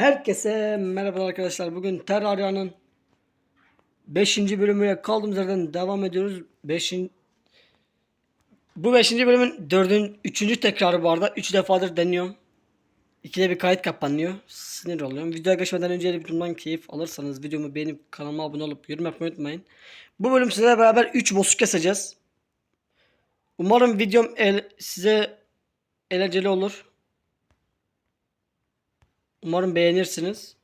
Herkese merhaba arkadaşlar. Bugün Terraria'nın 5. bölümüyle kaldığımız yerden devam ediyoruz. 5. Bu 5. bölümün 4. 3. tekrarı bu arada. 3 defadır deniyorum. İkide bir kayıt kapanıyor. Sinir oluyorum. Videoya geçmeden önce de videomdan keyif alırsanız videomu beğenip kanalıma abone olup yorum yapmayı unutmayın. Bu bölüm sizlerle beraber 3 boss'u keseceğiz. Umarım videom el, size eğlenceli olur. Umarım beğenirsiniz.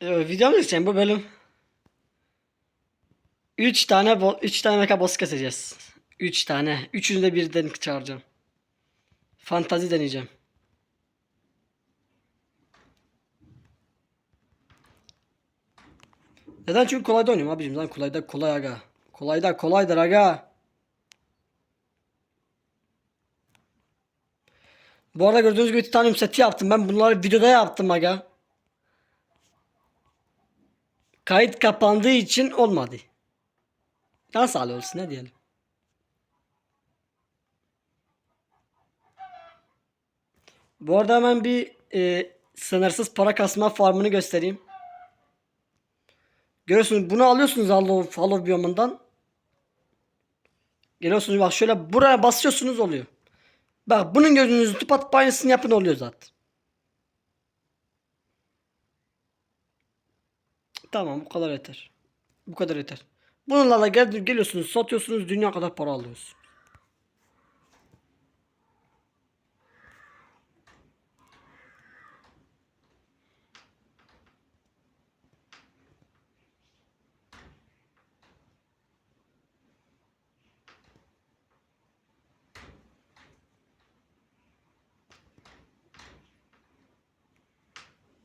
Evet, videomu için bu bölüm 3 tane 3 tane mecha boss keseceğiz. 3 tane. Üçünü de birden çağıracağım. Fantazi deneyeceğim. Neden? Çünkü kolayda oynuyorum abicim. Lan kolayda kolay aga. Kolayda kolaydır aga. Bu arada gördüğünüz gibi titanium seti yaptım. Ben bunları videoda yaptım aga. Kayıt kapandığı için olmadı. Nasıl hal olsun ne diyelim. Bu arada hemen bir e, sınırsız para kasma farmını göstereyim. Görüyorsunuz bunu alıyorsunuz Hollow, Hollow biyomundan. Geliyorsunuz bak şöyle buraya basıyorsunuz oluyor. Bak bunun gözünüzü tıpatıp aynısını yapın oluyor zaten. Tamam bu kadar yeter. Bu kadar yeter. Bununla da gel, geliyorsunuz satıyorsunuz dünya kadar para alıyorsunuz.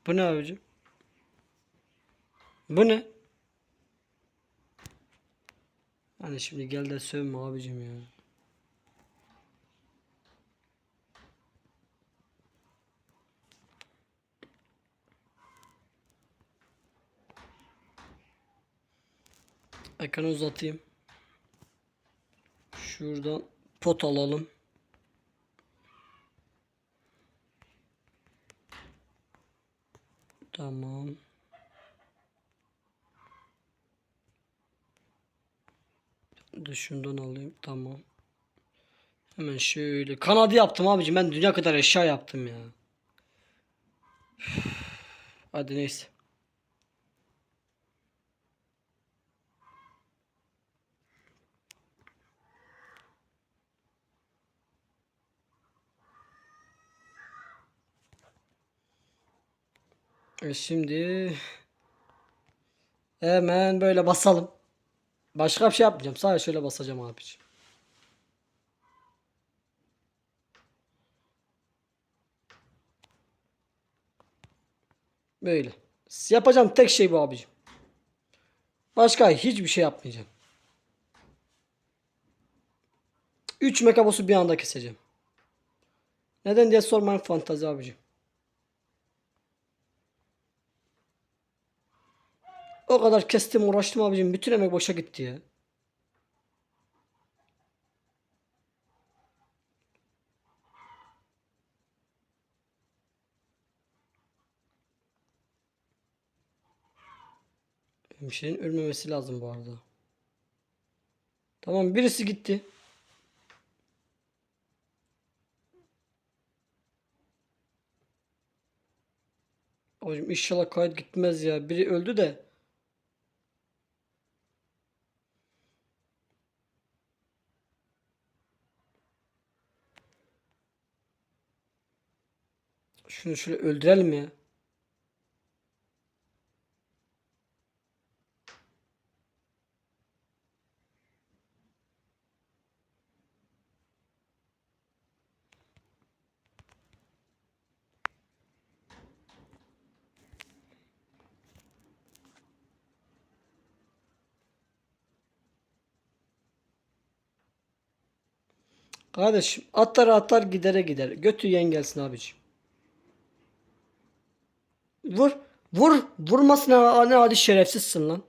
Bu ne abicim? Bu ne? Hani şimdi gel de sövme abicim ya. Ekranı uzatayım. Şuradan pot alalım. Tamam. Dışından alayım. Tamam. Hemen şöyle. Kanadı yaptım abicim. Ben dünya kadar eşya yaptım ya. Hadi neyse. Şimdi hemen böyle basalım. Başka bir şey yapmayacağım. Sadece şöyle basacağım abiciğim. Böyle. Yapacağım tek şey bu abicim. Başka hiçbir şey yapmayacağım. 3 mekabosu bir anda keseceğim. Neden diye sormayın fantazi abicim. O kadar kestim uğraştım abicim. Bütün emek boşa gitti ya. Hemşirenin ölmemesi lazım bu arada. Tamam birisi gitti. Abicim inşallah kayıt gitmez ya. Biri öldü de. Şunu şöyle öldürelim ya. Kardeşim atlar atlar gidere gider. Götü yen gelsin abiciğim. Vur. Vur. Vurmasına ne hadi şerefsizsin lan.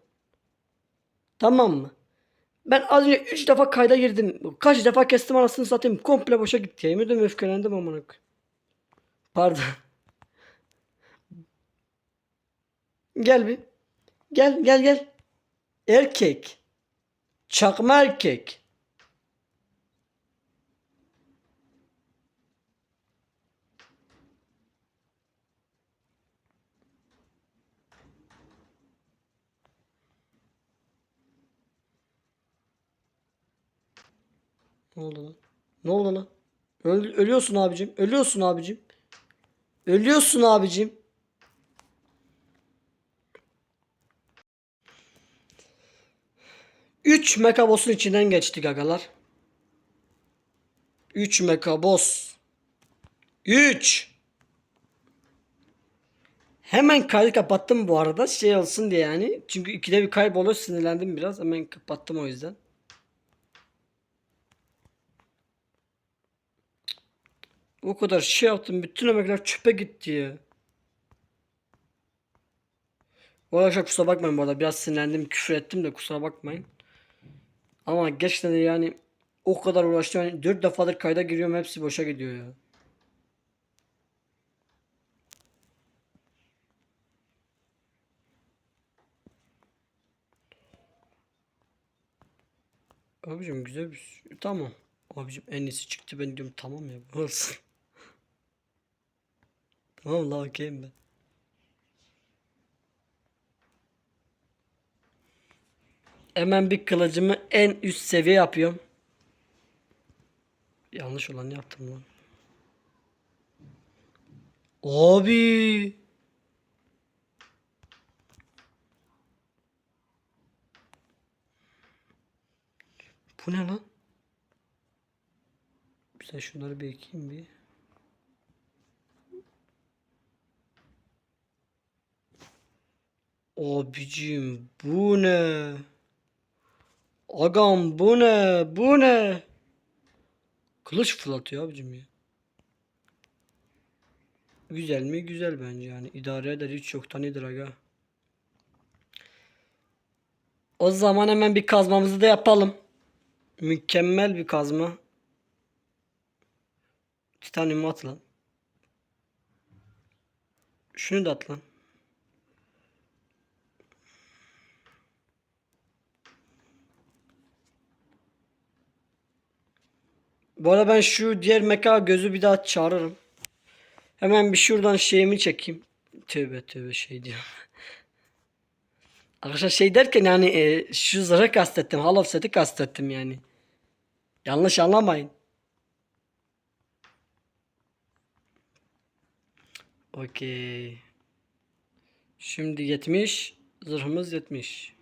Tamam mı? Ben az önce 3 defa kayda girdim. Kaç defa kestim anasını satayım. Komple boşa gitti. Yemin ederim öfkelendim amına. Pardon. Gel bir. Gel gel gel. Erkek. Çakma erkek. Ne oldu lan? Ne oldu lan? Öl- ölüyorsun abicim. Ölüyorsun abicim. Ölüyorsun abicim. Üç mekaboss'un içinden geçtik agalar. Üç mekaboss. Üç. Hemen kaydı kapattım bu arada şey olsun diye yani. Çünkü ikide bir kayboluyor sinirlendim biraz. Hemen kapattım o yüzden. O kadar şey yaptım. Bütün emekler çöpe gitti ya. Bu arkadaşlar kusura bakmayın bu arada. Biraz sinirlendim. Küfür ettim de kusura bakmayın. Ama gerçekten de yani o kadar uğraştım. Yani 4 defadır kayda giriyorum. Hepsi boşa gidiyor ya. Abicim güzel bir. Tamam. Abicim en iyisi çıktı ben diyorum tamam ya. Olsun. Tamam la okeyim ben. Hemen bir kılıcımı en üst seviye yapıyorum. Yanlış olan yaptım lan. Abi. Bu ne lan? Güzel şunları bir ekeyim bir. Abicim bu ne? Agam bu ne? Bu ne? Kılıç fırlatıyor abicim ya. Güzel mi? Güzel bence yani. İdare eder hiç yoktan iyidir aga. O zaman hemen bir kazmamızı da yapalım. Mükemmel bir kazma. Titanyum at lan. Şunu da at lan. Bu arada ben şu diğer meka gözü bir daha çağırırım. Hemen bir şuradan şeyimi çekeyim. Tövbe tövbe şey diyorum. Arkadaşlar şey derken yani e, şu zırhı kastettim. Hall of Set'i kastettim yani. Yanlış anlamayın. Okey. Şimdi 70. Zırhımız 70.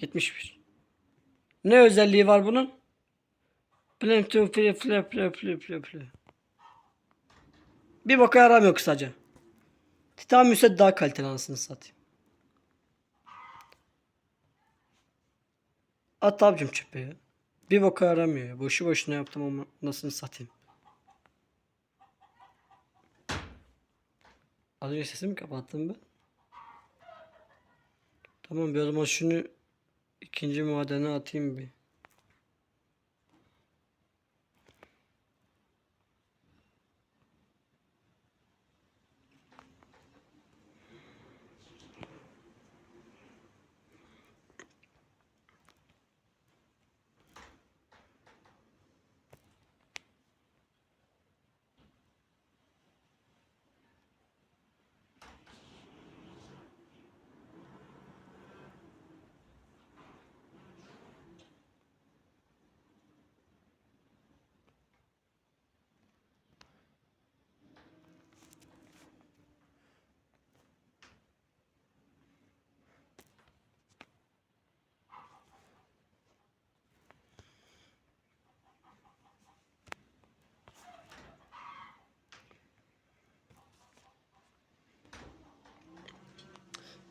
71. Ne özelliği var bunun? To flip flip flip flip flip flip. Bir boka yaramıyor kısaca. Titan müset daha kaliteli anasını satayım. At abicim çöpe ya. Bir boka yaramıyor ya. Boşu boşuna yaptım ama nasıl satayım. Az önce sesimi kapattım ben. Tamam bir o zaman şunu ikinci madene atayım bir.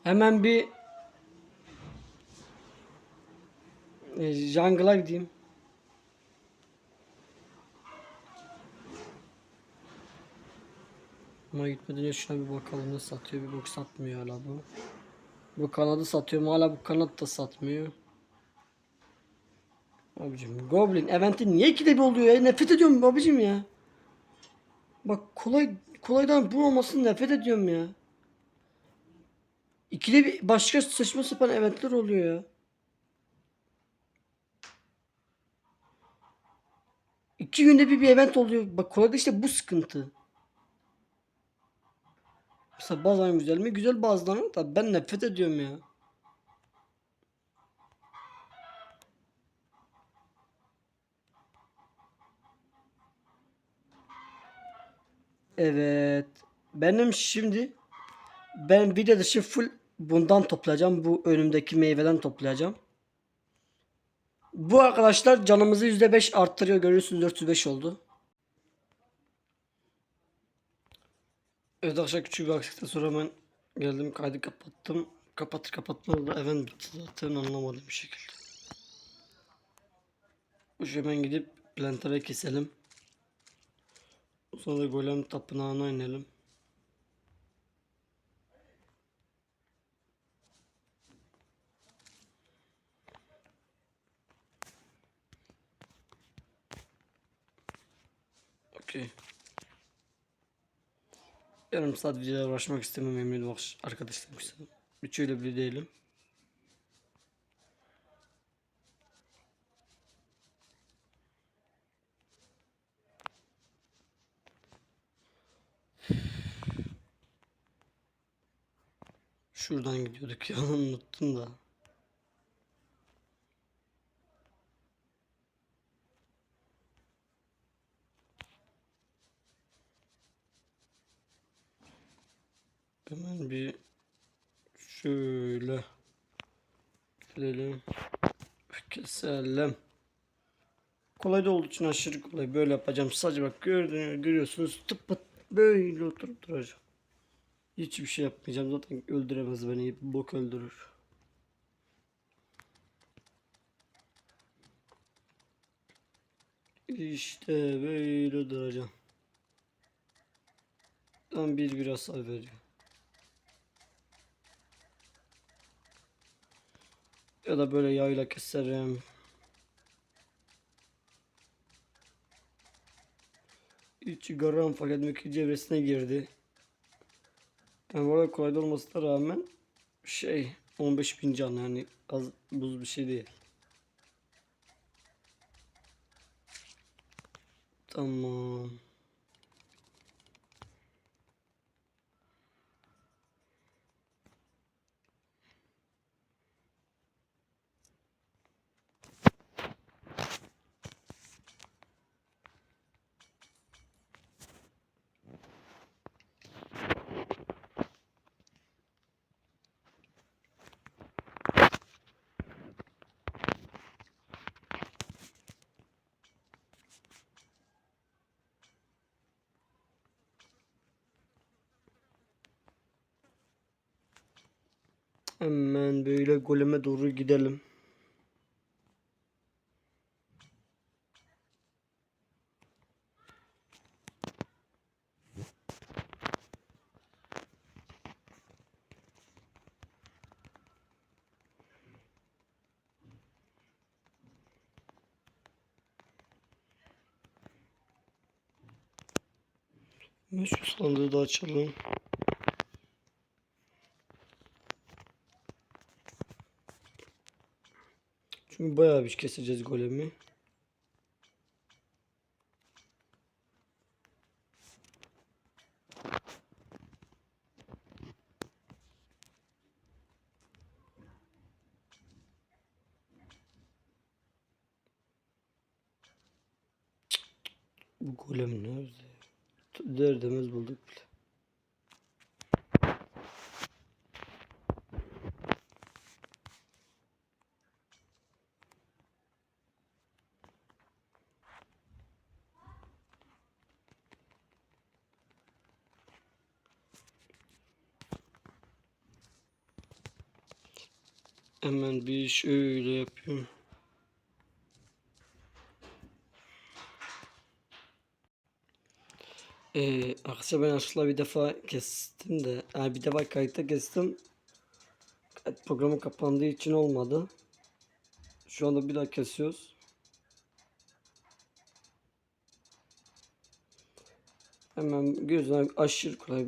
Hemen bir e, jungle'a gideyim. Ama gitmeden önce şuna bir bakalım ne satıyor. Bir bok satmıyor hala bu. Bu kanadı satıyor mu? Hala bu kanat da satmıyor. Abicim Goblin eventi niye ikide bir oluyor ya? Nefret ediyorum abicim ya. Bak kolay kolaydan bu olmasını nefret ediyorum ya. İkide bir başka saçma sapan eventler oluyor ya. İki günde bir bir event oluyor. Bak kolayda işte bu sıkıntı. Mesela bazen güzel mi? Güzel bazılarını da ben nefret ediyorum ya. Evet. Benim şimdi ben video dışı full bundan toplayacağım. Bu önümdeki meyveden toplayacağım. Bu arkadaşlar canımızı %5 arttırıyor. Görüyorsunuz 405 oldu. Evet arkadaşlar küçük bir aksilikten sonra hemen geldim kaydı kapattım. Kapatır kapatmaz da event bitti zaten anlamadım bir şekilde. Bu hemen gidip plantere keselim. Sonra da golem tapınağına inelim. Okey. Yarım saat videoya uğraşmak istemem emin ol. Hiç öyle biri değilim. Şuradan gidiyorduk ya unuttum da. Hemen bir şöyle gelelim. Keselim. Kolay da olduğu için aşırı kolay. Böyle yapacağım. Sadece bak gördüğünüz görüyorsunuz. Tıp pıt böyle oturup duracağım. Hiçbir şey yapmayacağım. Zaten öldüremez beni. Bok öldürür. İşte böyle duracağım. Tam bir bir hasar veriyor. Ya da böyle yayla keserim. Hiç görüyorum fakat mekik çevresine girdi. Yani bu arada kolayda olmasına rağmen şey 15 bin can yani az buz bir şey değil. Tamam. Hemen böyle goleme doğru gidelim. Şu sandığı da açalım. Çünkü bayağı bir keseceğiz golemi. Bu golem nerede? Der demez bulduk bile. Bakın bir şöyle yapıyorum. Ee, arkadaşlar ben aslında bir defa kestim de yani bir defa kayıtta kestim. Evet, programı kapandığı için olmadı. Şu anda bir daha kesiyoruz. Hemen gözden aşırı kolay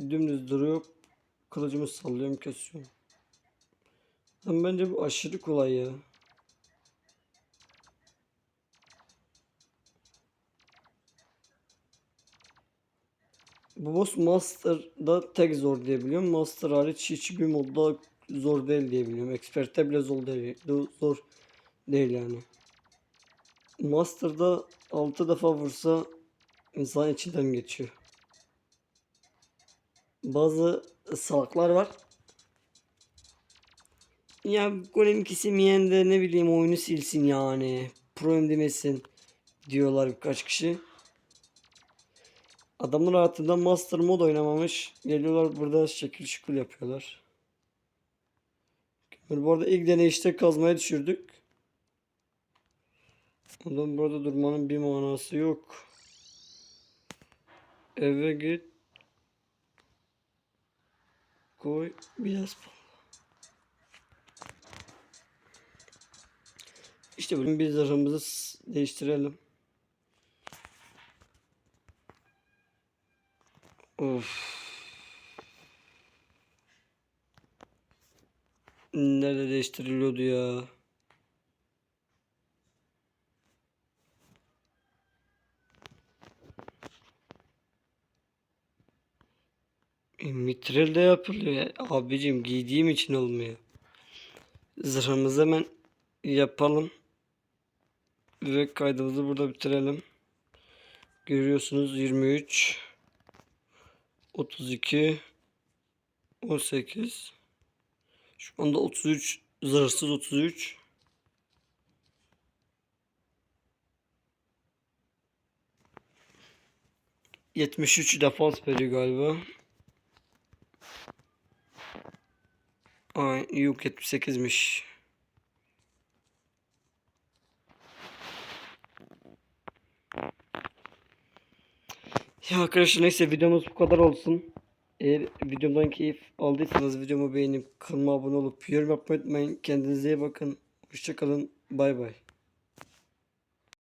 dümdüz duruyor. Kılıcımı sallıyorum kesiyorum. Lan bence bu aşırı kolay ya. Bu boss Master'da tek zor diye biliyorum. Master hariç hiçbir modda zor değil diye biliyorum. Expert'te bile zor değil. Zor değil yani. Master'da 6 defa vursa insan içinden geçiyor. Bazı salaklar var. Ya golem kesemeyen de ne bileyim oyunu silsin yani. Pro demesin diyorlar birkaç kişi. Adamlar hayatında Master mod oynamamış. Geliyorlar burada şekil şukul yapıyorlar. Bu arada ilk deneyişte kazmaya düşürdük. Ondan burada durmanın bir manası yok. Eve git. Koy biraz İşte bugün bir zırhımızı değiştirelim. Of. Nerede değiştiriliyordu ya? E, Mitril de yapılıyor ya. Abicim giydiğim için olmuyor. Zırhımızı hemen yapalım. Ve kaydımızı burada bitirelim. Görüyorsunuz 23 32 18 Şu anda 33 zırhsız 33 73 defans veriyor galiba. Ay yok 78'miş. Ya arkadaşlar neyse videomuz bu kadar olsun. Eğer videomdan keyif aldıysanız videomu beğenip kanalıma abone olup yorum yapmayı unutmayın. Kendinize iyi bakın. Hoşçakalın. Bay bay.